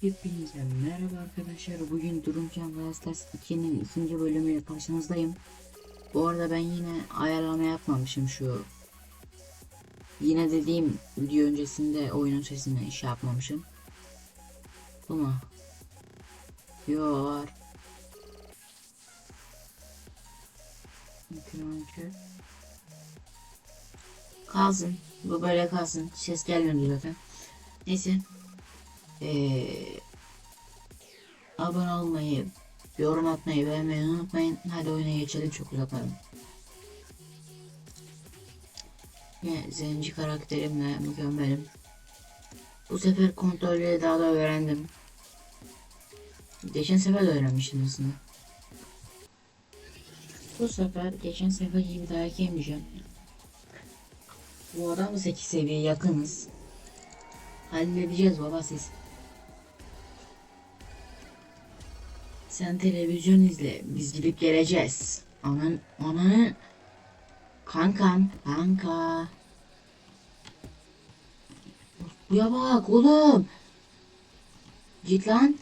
Hepinize merhaba arkadaşlar. Bugün Durumcan Brawl Stars 2'nin ikinci bölümüyle karşınızdayım. Bu arada ben yine ayarlama yapmamışım şu. Yine dediğim video öncesinde oyunun sesini iş yapmamışım. Bu mu? Yo var. Mikrofoncu. Kalsın. Bu böyle kalsın. Ses gelmiyor zaten. Neyse. Ee, abone olmayı, yorum atmayı, beğenmeyi unutmayın. Hadi oyuna geçelim çok uzatmadım. Yine zenci karakterimle mükemmelim. Bu sefer kontrolleri daha da öğrendim. Geçen sefer de öğrenmiştim aslında. Bu sefer geçen sefer gibi dayak yemeyeceğim. Bu adamı 8 seviye yakınız. Halledeceğiz baba siz. Sen televizyon izle. Biz gidip geleceğiz. Anan, ananı. Kankam, kanka. Buraya bak oğlum. Git lan.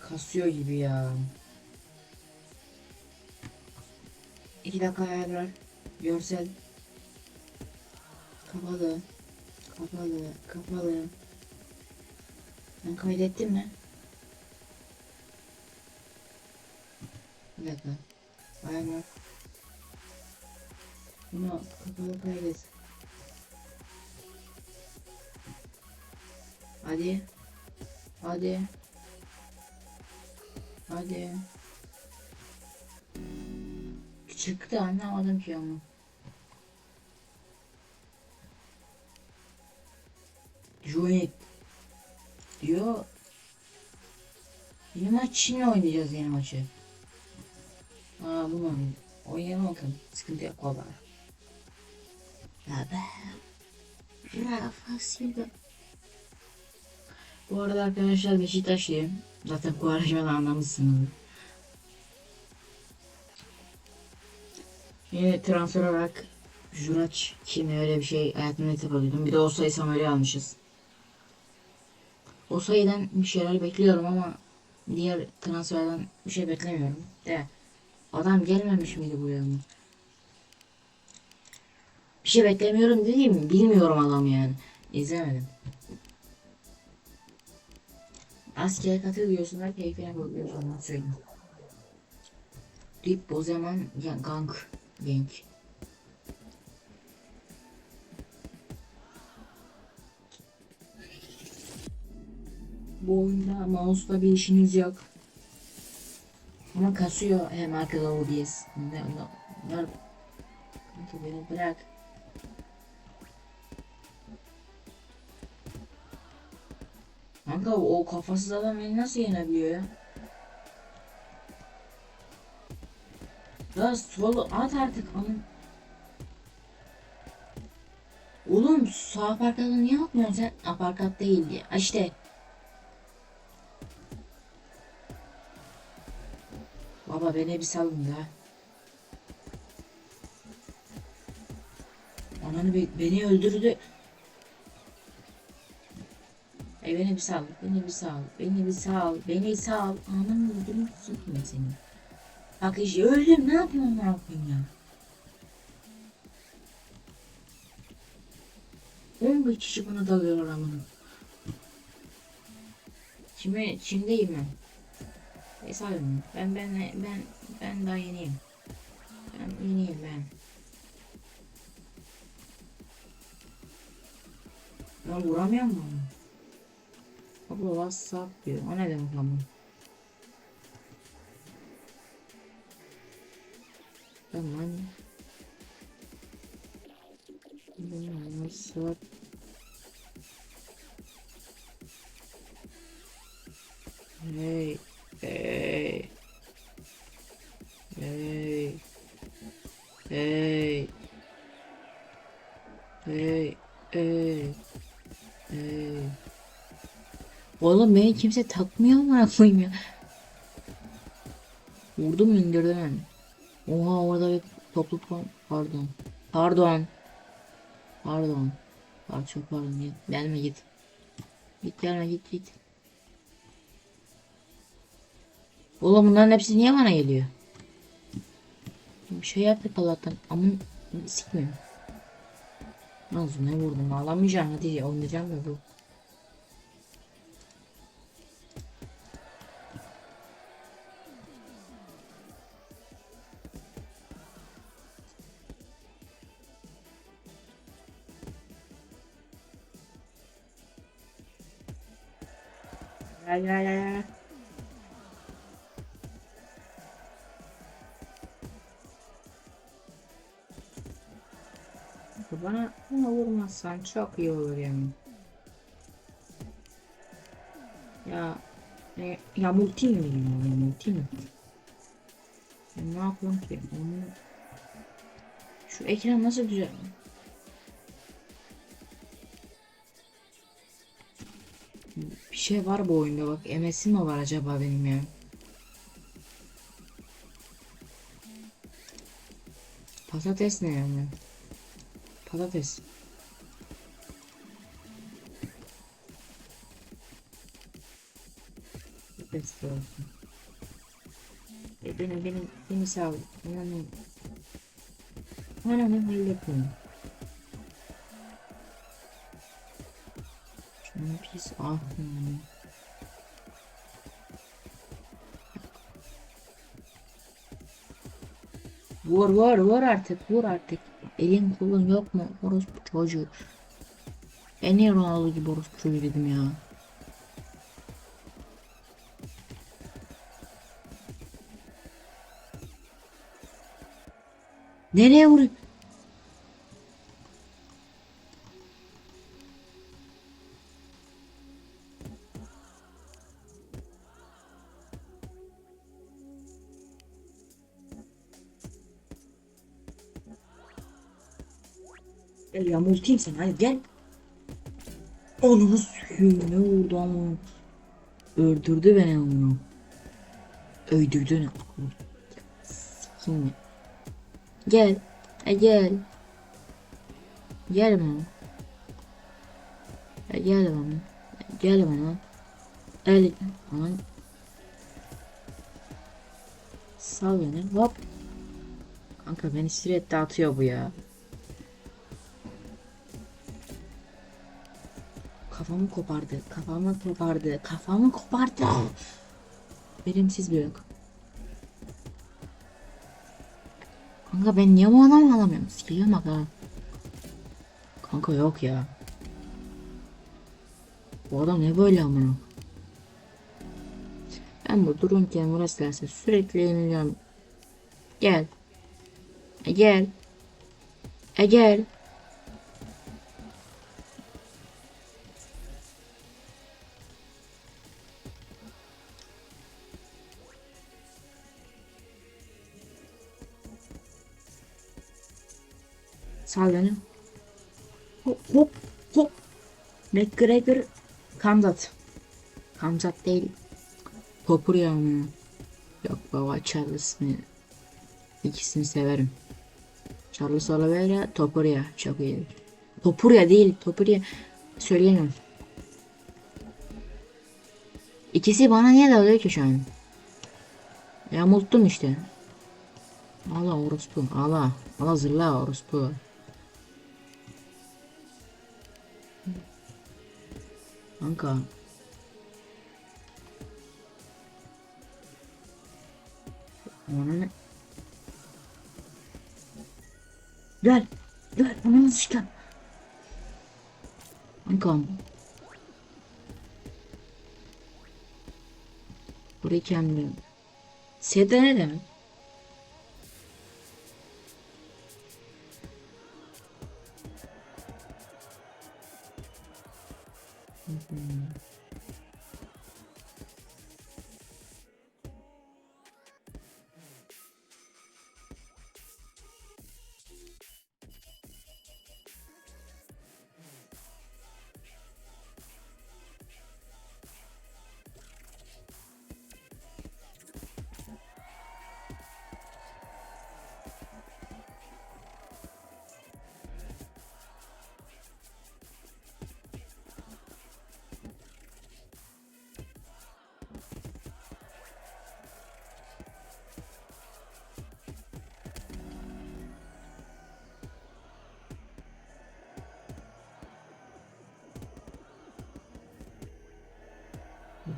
Kasıyor gibi ya. İki dakika ayarlar. Görsel. Kapalı. Kapalı. Kapalı. Ben kaydettim mi? Bir dakika. Ayarlar. Bunu kapalı kaydet. Hadi. Hadi. Hadi. Çıktı anlamadım ki ama. Joint diyor. Yeni maç Çin'le oynayacağız yeni maçı. Aa bunu oynayalım. Bakalım. Sıkıntı yok baba. Baba. Rafa Silva. Bu arada arkadaşlar Beşiktaşlıyım. Zaten bu aracımdan anlamışsınız. Yine transfer olarak Juraç kimi öyle bir şey hayatımda ilk duydum. Bir de Osa'yı Samuel'i almışız. Osa'yıdan bir şeyler bekliyorum ama diğer transferden bir şey beklemiyorum. De adam gelmemiş miydi bu yana? Bir şey beklemiyorum dediğim bilmiyorum adam yani. İzlemedim. Askere katıl diyorsunlar keyfine bakıyorsun ondan söyleyeyim. Dip o zaman gank. Gank. Bu oyunda mouse'la bir işiniz yok. Ama kasıyor hem arkada OBS. Ne, ne, ver. Kanka beni bırak. Kanka o kafasız adam beni nasıl yenebiliyor ya? Ya solu at artık onun. Oğlum sağ aparkatı niye atmıyorsun sen? Aparkat değil diye. İşte. Baba beni bir salın da. Ananı be- beni öldürdü. E beni bir sal, beni bir sal, beni bir sal, beni sal. Ananı öldürmek sıkma seni. Bak işte öldüm ne yapayım ne yapayım ya. 11 kişi buna dalıyor amına. Şimdi Çin'deyim ben. Hesabım. Ben ben ben ben daha yeniyim. Ben yeniyim ben. Ben vuramıyor mu? Abla WhatsApp diyor. O ne demek ama? Tamam. WhatsApp. Hey. Hey. Hey. Hey. Oğlum beni kimse takmıyor mu koyayım ya? Vurdum indirdim. Oha orada bir toplu pardon. Pardon. Pardon. Aa çok pardon git. Gelme git. Git gelme git git. Oğlum bunların hepsi niye bana geliyor? Bir şey yaptık Allah'tan. Amın sikmiyor. Nasıl ne vurdum ağlamayacağım hadi oynayacağım da bu. Ya ya ya. Bana, bana vurmazsan çok iyi olur yani. Ya e, ya multi mi bilmiyorum ya multi mi? Ben ne yapıyorum ki? Onu... Şu ekran nasıl düzel? Bir şey var bu oyunda bak. MS'im mi var acaba benim ya? Patates ne yani? Patates. Patates olsun. E benim benim beni sağ ol. Yani Ananı halletmiyorum. Şunu pis ah yani. Vur vur vur artık vur artık. Elin kolun yok mu? Orospu çocuğu. En iyi Ronaldo gibi orospu çocuğu dedim ya. Nereye vurayım? Gel ya multiyim sen hadi gel. Onu süküyor ne vurdu ama. Öldürdü beni onu. Öldürdü ne? Sikim. Gel. E gel. Gel bana. E gel bana. E gel bana. El bana. Sal beni. Hop. Kanka beni sürekli atıyor bu ya. Kafamı kopardı. Kafamı kopardı. Kafamı kopardı. Verimsiz bir yok. Kanka ben niye bu adamı alamıyorum? Sikiliyorum bak ha. Kanka yok ya. Bu adam ne böyle amına? Ben bu dururken burası derse sürekli yeniliyorum. Gel. E gel. E gel. Sal beni. Hop hop hop. McGregor Kamzat. Kamzat değil. Topur ya mı? Yok baba Charles'ını ikisini severim. Charles Oliveira Topuria çok iyidir. Topuria değil Topuria söyleyemem. İkisi bana niye dalıyor ki şu an? Yamulttum işte. Allah orospu. Allah. Allah zırla orospu. Kanka. Ona ne? Gel. Gel. Ona nasıl çıkan? Kankam. Burayı kendim. Seda ne demek?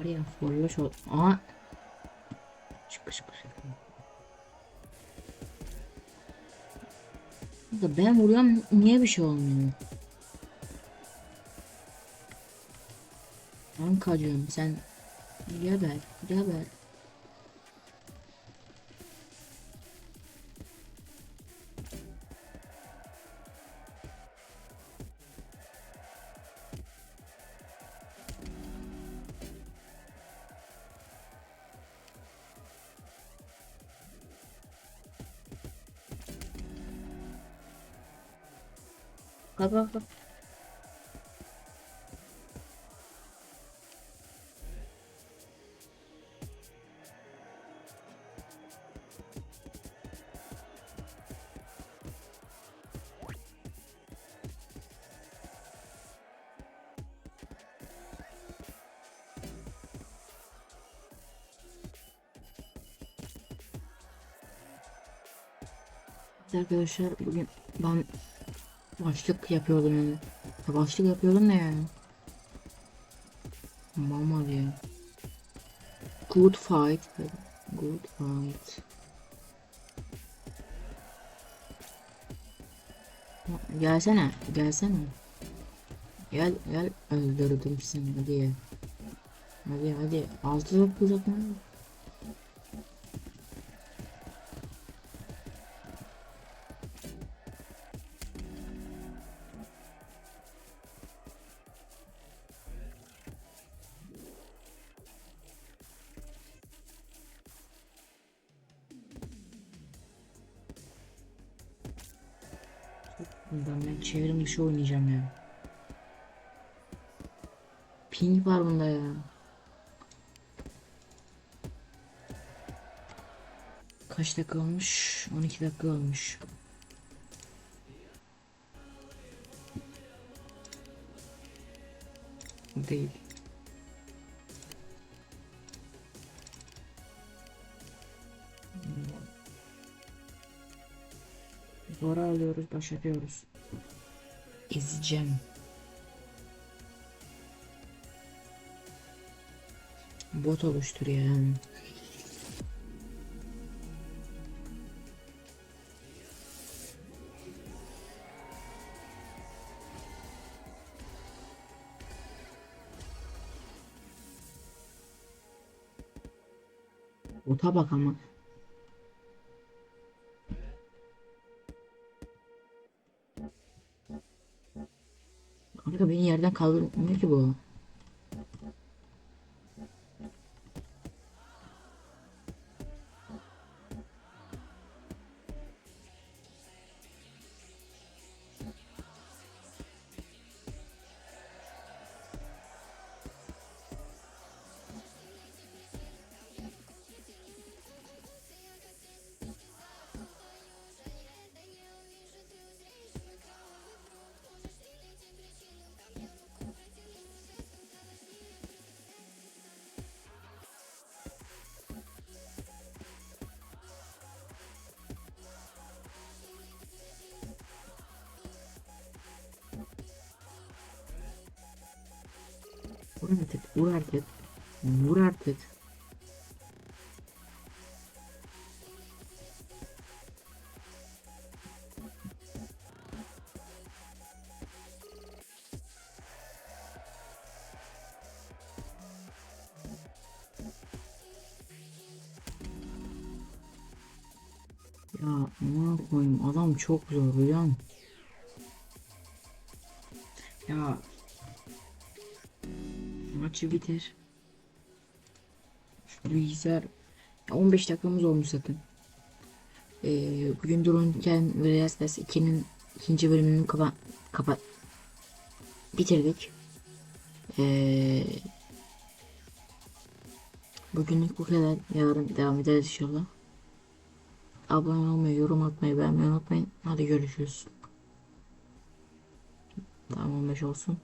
Var ya forloş ol. Aa. Şık şık şık. Da ben vuruyorum niye bir şey olmuyor? Kankacığım sen geber geber. Kalk kalk kalk. Arkadaşlar bugün ben başlık yapıyordum yani. Ya başlık yapıyordum ne yani? Mama diye. Good fight. Good fight. Gelsene, gelsene. Gel, gel öldürdüm seni hadi. Hadi hadi. Altı top uzatma. Bundan ben çevrim dışı oynayacağım ya. Ping var bunda ya. Kaç dakika olmuş? 12 dakika olmuş. Değil. Bora alıyoruz, başarıyoruz. Ezeceğim. Bot oluştur ya. Bota bak ama. Kanka beni yerden kaldırmıyor ki bu. Vur artık, vur artık. Vur artık. Ya aman koyayım adam çok zor biliyor? Ya maçı bitir. Şu bilgisayar Ya 15 dakikamız olmuş zaten. Ee, bugün dururken Verias Ders 2'nin ikinci bölümünü kapa kapa bitirdik. Ee, bugünlük bu kadar. Yarın devam ederiz inşallah. Abone olmayı, yorum atmayı, beğenmeyi unutmayın. Hadi görüşürüz. Tamam 15 olsun.